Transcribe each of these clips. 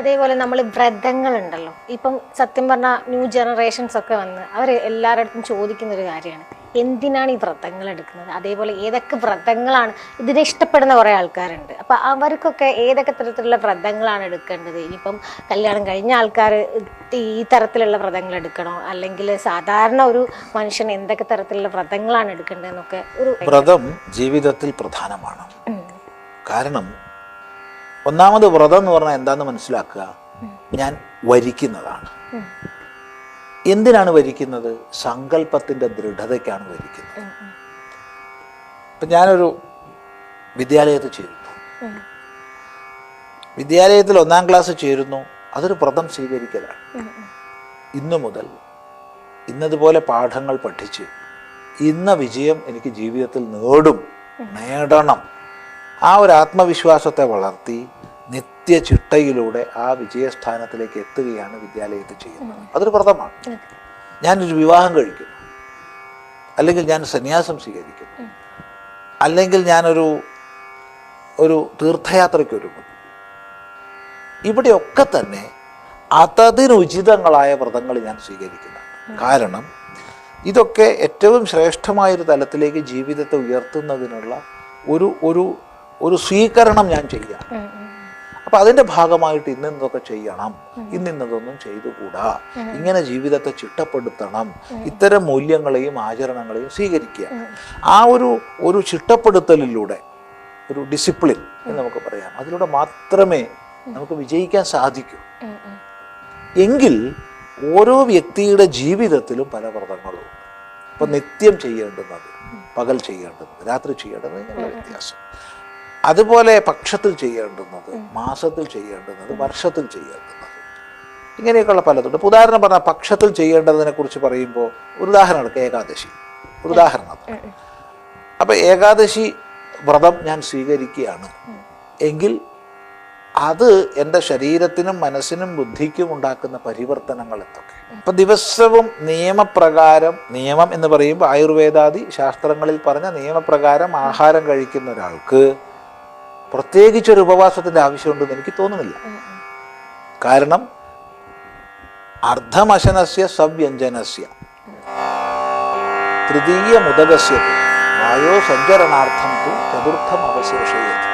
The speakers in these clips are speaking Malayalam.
അതേപോലെ നമ്മൾ വ്രതങ്ങളുണ്ടല്ലോ. ഇപ്പം സത്യം പറഞ്ഞ ന്യൂ ജനറേഷൻസ് ഒക്കെ വന്ന് അവർ എല്ലാവരുടെ ചോദിക്കുന്ന ഒരു കാര്യമാണ്. എന്തിനാണ് ഈ വ്രതങ്ങൾ എടുക്കുന്നത്? അതേപോലെ ഏതൊക്കെ വ്രതങ്ങളാണ് ഇതിനെ ഇഷ്ടപ്പെടുന്ന കുറേ ആൾക്കാരുണ്ട്. അപ്പം അവർക്കൊക്കെ ഏതൊക്കെ തരത്തിലുള്ള വ്രതങ്ങളാണ് എടുക്കേണ്ടത്? ഇനിയിപ്പം കല്യാണം കഴിഞ്ഞ ആൾക്കാർ ഈ തരത്തിലുള്ള വ്രതങ്ങൾ എടുക്കണോ? അല്ലെങ്കിൽ സാധാരണ ഒരു മനുഷ്യൻ എന്തൊക്കെ തരത്തിലുള്ള വ്രതങ്ങളാണ് എടുക്കേണ്ടതെന്നൊക്കെ ഒരു വ്രതം ജീവിതത്തിൽ പ്രധാനമാണ്. കാരണം ഒന്നാമത് വ്രതം എന്ന് പറഞ്ഞാൽ എന്താന്ന് മനസ്സിലാക്കുക? ഞാൻ വരിക്കുന്നതാണ്. എന്തിനാണ് വരിക്കുന്നത്? സങ്കല്പത്തിന്റെ ദൃഢതയ്ക്കാണ് വരിക്കുന്നത്. ഇപ്പം ഞാനൊരു വിദ്യാലയത്തിൽ ചേരുന്നു. വിദ്യാലയത്തിൽ ഒന്നാം ക്ലാസ് ചേരുന്നു. അതൊരു വ്രതം സ്വീകരിക്കലാണ്. ഇന്നു മുതൽ ഇന്നതുപോലെ പാഠങ്ങൾ പഠിച്ച് ഇന്ന വിജയം എനിക്ക് ജീവിതത്തിൽ നേടും. നേടണം. ആ ഒരു ആത്മവിശ്വാസത്തെ വളർത്തി നിത്യ ചിട്ടയിലൂടെ ആ വിജയസ്ഥാനത്തിലേക്ക് എത്തുകയാണ് വിദ്യാലയത്തിൽ ചെയ്യുന്നത്. അതൊരു വ്രതമാണ്. ഞാനൊരു വിവാഹം കഴിക്കുന്നു. അല്ലെങ്കിൽ ഞാൻ സന്യാസം സ്വീകരിക്കുന്നു. അല്ലെങ്കിൽ ഞാനൊരു ഒരു തീർത്ഥയാത്രയ്ക്ക് ഒരുങ്ങുന്നു. ഇവിടെയൊക്കെ തന്നെ അതതിനുചിതങ്ങളായ വ്രതങ്ങൾ ഞാൻ സ്വീകരിക്കുന്നു കാരണം ഇതൊക്കെ ഏറ്റവും ശ്രേഷ്ഠമായൊരു തലത്തിലേക്ക് ജീവിതത്തെ ഉയർത്തുന്നതിനുള്ള ഒരു ഒരു ഒരു സ്വീകരണം ഞാൻ ചെയ്യാം. അപ്പൊ അതിന്റെ ഭാഗമായിട്ട് ഇന്നിന്നതൊക്കെ ചെയ്യണം. ഇന്നിന്നതൊന്നും ചെയ്തുകൂടാ. ഇങ്ങനെ ജീവിതത്തെ ചിട്ടപ്പെടുത്തണം. ഇത്തരം മൂല്യങ്ങളെയും ആചരണങ്ങളെയും സ്വീകരിക്കുക. ആ ഒരു ഒരു ചിട്ടപ്പെടുത്തലിലൂടെ ഒരു ഡിസിപ്ലിൻ എന്ന് നമുക്ക് പറയാം. അതിലൂടെ മാത്രമേ നമുക്ക് വിജയിക്കാൻ സാധിക്കൂ. എങ്കിൽ ഓരോ വ്യക്തിയുടെ ജീവിതത്തിലും പല വ്രതങ്ങളും ഇപ്പൊ നിത്യം ചെയ്യേണ്ടുന്നത് പകൽ ചെയ്യേണ്ടത് രാത്രി ചെയ്യേണ്ടത് ഇങ്ങനെയുള്ള വ്യത്യാസം. അതുപോലെ പക്ഷത്തിൽ ചെയ്യേണ്ടുന്നത് മാസത്തിൽ ചെയ്യേണ്ടുന്നത് വർഷത്തിൽ ചെയ്യേണ്ടുന്നത്. ഇങ്ങനെയൊക്കെയുള്ള പലതുണ്ട്. ഇപ്പോൾ ഉദാഹരണം പറഞ്ഞാൽ പക്ഷത്തിൽ ചെയ്യേണ്ടതിനെ കുറിച്ച് പറയുമ്പോൾ ഒരു ഉദാഹരണം എടുക്കുക ഏകാദശി. ഒരു ഉദാഹരണം അപ്പം ഏകാദശി വ്രതം ഞാൻ സ്വീകരിക്കുകയാണ്. എങ്കിൽ അത് എന്റെ ശരീരത്തിനും മനസ്സിനും ബുദ്ധിക്കും ഉണ്ടാക്കുന്ന പരിവർത്തനങ്ങൾ എന്തൊക്കെ? അപ്പം ദിവസവും നിയമപ്രകാരം നിയമം എന്ന് പറയുമ്പോൾ ആയുർവേദാദി ശാസ്ത്രങ്ങളിൽ പറഞ്ഞ നിയമപ്രകാരം ആഹാരം കഴിക്കുന്ന ഒരാൾക്ക് പ്രത്യേകിച്ചൊരു ഉപവാസത്തിന്റെ ആവശ്യമുണ്ടെന്ന് എനിക്ക് തോന്നുന്നില്ല. കാരണം അർദ്ധമശനസ്യ സവ്യഞ്ജനസ്യ. തൃതീയ മുതകസ്യ വായോ സഞ്ചരണാർത്ഥം തു ചതുർത്ഥം അവശേഷയത്.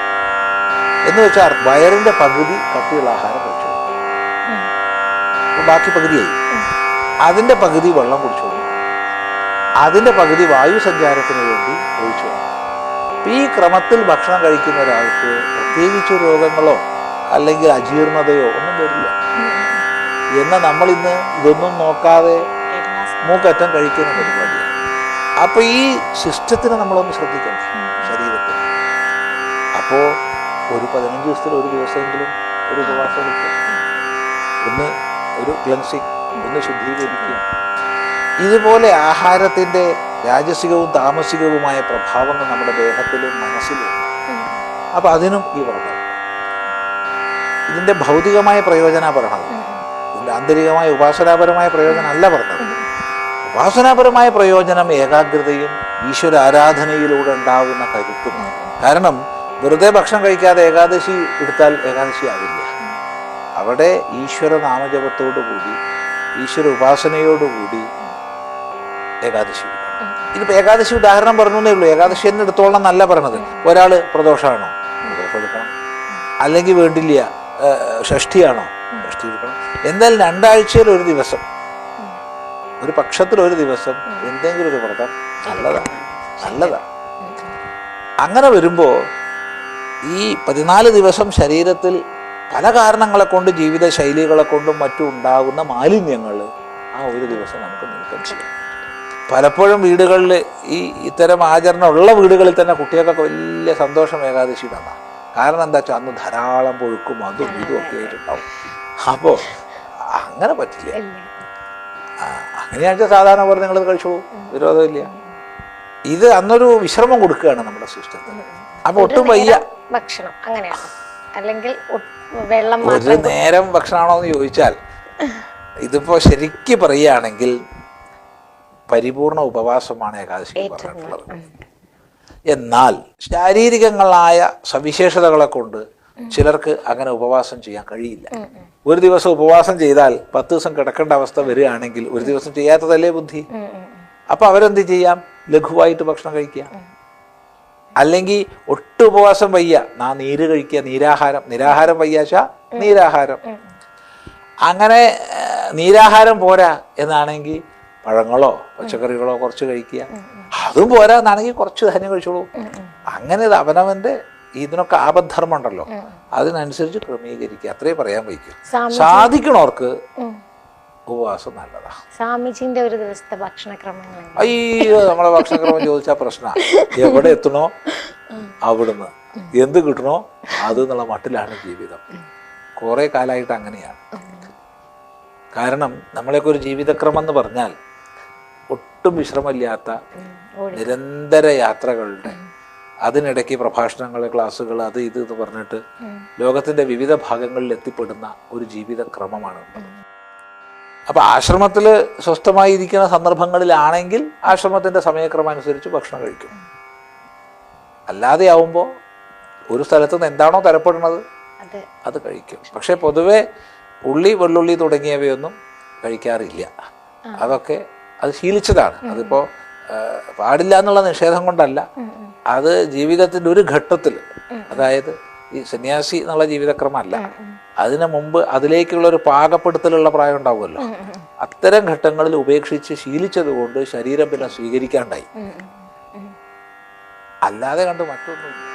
എന്ന് വെച്ചാൽ വയറിന്റെ പകുതി കട്ടിയുള്ള ആഹാരം കഴിച്ചു ബാക്കി പകുതിയായി. അതിന്റെ പകുതി വെള്ളം കുടിച്ചു അതിന്റെ പകുതി വായു സഞ്ചാരത്തിന് വേണ്ടി ഒഴിച്ചു ഈ ക്രമത്തിൽ ഭക്ഷണം കഴിക്കുന്ന ഒരാൾക്ക് പ്രത്യേകിച്ച് രോഗങ്ങളോ അല്ലെങ്കിൽ അജീർണതയോ ഒന്നും വരില്ല. എന്ന നമ്മൾ ഇന്ന് ഇതൊന്നും നോക്കാതെ മൂക്കറ്റം കഴിക്കുന്ന പരിപാടിയാണ്. അപ്പോൾ ഈ സിസ്റ്റത്തിനെ നമ്മളൊന്ന് ശ്രദ്ധിക്കണം ശരീരത്തിൽ. അപ്പോൾ ഒരു പതിനഞ്ച് ദിവസത്തിൽ ഒരു ദിവസമെങ്കിലും ഒരു ഉപവാസം എടുക്കുക ഒന്ന് ഒരു ക്ലൻസിങ് ഒന്ന് ശുദ്ധീകരിക്കുക. ഇതുപോലെ ആഹാരത്തിന്റെ രാജസികവും താമസികവുമായ പ്രഭാവങ്ങൾ നമ്മുടെ ദേഹത്തിലും മനസ്സിലും. അപ്പൊ അതിനും ഈ വ്രതം ഇതിന്റെ ഭൗതികമായ പ്രയോജന പറഞ്ഞത്. ആന്തരികമായ ഉപാസനാപരമായ പ്രയോജനം അല്ല പറഞ്ഞത്. ഉപാസനാപരമായ പ്രയോജനം ഏകാഗ്രതയും ഈശ്വര ആരാധനയിലൂടെ ഉണ്ടാവുന്ന കരുത്തുമാണ്. കാരണം വെറുതെ ഭക്ഷണം കഴിക്കാതെ ഏകാദശി എടുത്താൽ ഏകാദശി ആവില്ല. അവിടെ ഈശ്വര നാമജപത്തോടു കൂടി ഈശ്വര ഉപാസനയോടുകൂടി ഏകാദശി ഇനിയിപ്പോൾ ഏകാദശി ഉദാഹരണം പറഞ്ഞു എന്നേ ഉള്ളൂ. ഏകാദശി എന്ന് എടുത്തോളം എന്നല്ല പറഞ്ഞത് ഒരാൾ പ്രദോഷമാണോ പ്രദോഷം എടുക്കണം അല്ലെങ്കിൽ വേണ്ടില്ല ഷഷ്ടിയാണോ ഷഷ്ടി എടുക്കണം എന്തായാലും രണ്ടാഴ്ചയിൽ ഒരു ദിവസം. ഒരു പക്ഷത്തിൽ ഒരു ദിവസം എന്തെങ്കിലും ഒരു വ്രതം. നല്ലതാണ് നല്ലതാണ് അങ്ങനെ വരുമ്പോൾ ഈ പതിനാല് ദിവസം ശരീരത്തിൽ പല കാരണങ്ങളെ കൊണ്ട് ജീവിത ശൈലികളെ കൊണ്ടും മറ്റും ഉണ്ടാകുന്ന മാലിന്യങ്ങൾ ആ ഒരു ദിവസം നമുക്ക് നീക്കം ചെയ്യാം. പലപ്പോഴും വീടുകളിൽ ഈ ഇത്തരം ആചരണം ഉള്ള വീടുകളിൽ തന്നെ കുട്ടികൾക്കൊക്കെ വലിയ സന്തോഷം ഏകാദശിയുടെ അന്നാണ് കാരണം എന്താ വെച്ചാൽ അന്ന് ധാരാളം പൊഴുക്കും അതും ഇതും ഒക്കെ ആയിട്ടുണ്ടാവും. അപ്പോൾ അങ്ങനെ പറ്റില്ല. വെച്ചാൽ സാധാരണ പോലെ നിങ്ങൾ കഴിച്ചോളൂ. വിരോധമില്ല. ഇത് അന്നൊരു വിശ്രമം കൊടുക്കുകയാണ് നമ്മുടെ സിസ്റ്റത്തിന് അപ്പൊ ഒട്ടും വയ്യ. ഭക്ഷണം അങ്ങനെയാണ്. അല്ലെങ്കിൽ വെള്ളം ഒരു നേരം ഭക്ഷണമാണോ എന്ന് ചോദിച്ചാൽ ഇതിപ്പോ ശരിക്ക് പറയുകയാണെങ്കിൽ പരിപൂർണ ഉപവാസമാണ് ഏകാദശി പറഞ്ഞിട്ടുള്ളത്. എന്നാൽ ശാരീരികങ്ങളായ സവിശേഷതകളെ കൊണ്ട് ചിലർക്ക് അങ്ങനെ ഉപവാസം ചെയ്യാൻ കഴിയില്ല. ഒരു ദിവസം ഉപവാസം ചെയ്താൽ പത്ത് ദിവസം കിടക്കേണ്ട അവസ്ഥ വരികയാണെങ്കിൽ ഒരു ദിവസം ചെയ്യാത്തതല്ലേ ബുദ്ധി. അപ്പൊ അവരെന്ത് ചെയ്യാം? ലഘുവായിട്ട് ഭക്ഷണം കഴിക്കുക. അല്ലെങ്കിൽ ഒട്ടും ഉപവാസം വയ്യ. നാ നീര് കഴിക്കുക നീരാഹാരം. നിരാഹാരം വയ്യാച്ച നീരാഹാരം. അങ്ങനെ നീരാഹാരം പോരാ എന്നാണെങ്കിൽ പഴങ്ങളോ പച്ചക്കറികളോ കുറച്ച് കഴിക്കുക. അതും പോരാ എന്നാണെങ്കിൽ കുറച്ച് ധാന്യം കഴിച്ചോളൂ. അങ്ങനെ ഇത് അവനവന്റെ ഇതിനൊക്കെ ആപദ്ധർമ്മം ഉണ്ടല്ലോ. അതിനനുസരിച്ച് ക്രമീകരിക്കുക. അത്രേ പറയാൻ വയ്ക്കും. സാധിക്കണവർക്ക്. ഉപവാസം നല്ലതാ. സ്വാമിജിന്റെ ഒരു ദിവസത്തെ ഭക്ഷണക്രമങ്ങൾ അയ്യോ നമ്മളെ ഭക്ഷണക്രമം ചോദിച്ചാൽ പ്രശ്ന. എവിടെ എത്തണോ അവിടുന്ന്. എന്ത് കിട്ടണോ അത് എന്നുള്ള മട്ടിലാണ് ജീവിതം. കുറെ കാലമായിട്ട് അങ്ങനെയാണ്. കാരണം നമ്മളെയൊക്കെ ഒരു ജീവിതക്രമം എന്ന് പറഞ്ഞാൽ ഒട്ടും വിശ്രമമില്ലാത്ത നിരന്തര യാത്രകളുടെ അതിനിടയ്ക്ക് പ്രഭാഷണങ്ങൾ ക്ലാസ്സുകൾ അത് ഇത് എന്ന് പറഞ്ഞിട്ട് ലോകത്തിന്റെ വിവിധ ഭാഗങ്ങളിൽ എത്തിപ്പെടുന്ന ഒരു ജീവിത ക്രമമാണ് അപ്പൊ ആശ്രമത്തിൽ സ്വസ്ഥമായിരിക്കുന്ന സന്ദർഭങ്ങളിലാണെങ്കിൽ ആശ്രമത്തിന്റെ സമയക്രമം അനുസരിച്ച് ഭക്ഷണം കഴിക്കും. അല്ലാതെ ആവുമ്പോൾ ഒരു സ്ഥലത്ത് നിന്ന് എന്താണോ തരപ്പെടുന്നത് അത്. കഴിക്കും. പക്ഷെ പൊതുവെ ഉള്ളി വെള്ളുള്ളി തുടങ്ങിയവയൊന്നും കഴിക്കാറില്ല. അതൊക്കെ അത് ശീലിച്ചതാണ്. അതിപ്പോ പാടില്ല എന്നുള്ള നിഷേധം കൊണ്ടല്ല. അത് ജീവിതത്തിന്റെ ഒരു ഘട്ടത്തിൽ അതായത് ഈ സന്യാസി എന്നുള്ള ജീവിതക്രമമല്ല. അതിനു മുമ്പ് അതിലേക്കുള്ള ഒരു പാകപ്പെടുത്തലുള്ള പ്രായം ഉണ്ടാവുമല്ലോ. അത്തരം ഘട്ടങ്ങളിൽ ഉപേക്ഷിച്ച് ശീലിച്ചത് കൊണ്ട് ശരീരം പിന്നെ സ്വീകരിക്കാണ്ടായി. അല്ലാതെ കണ്ട് മറ്റൊന്നുമില്ല.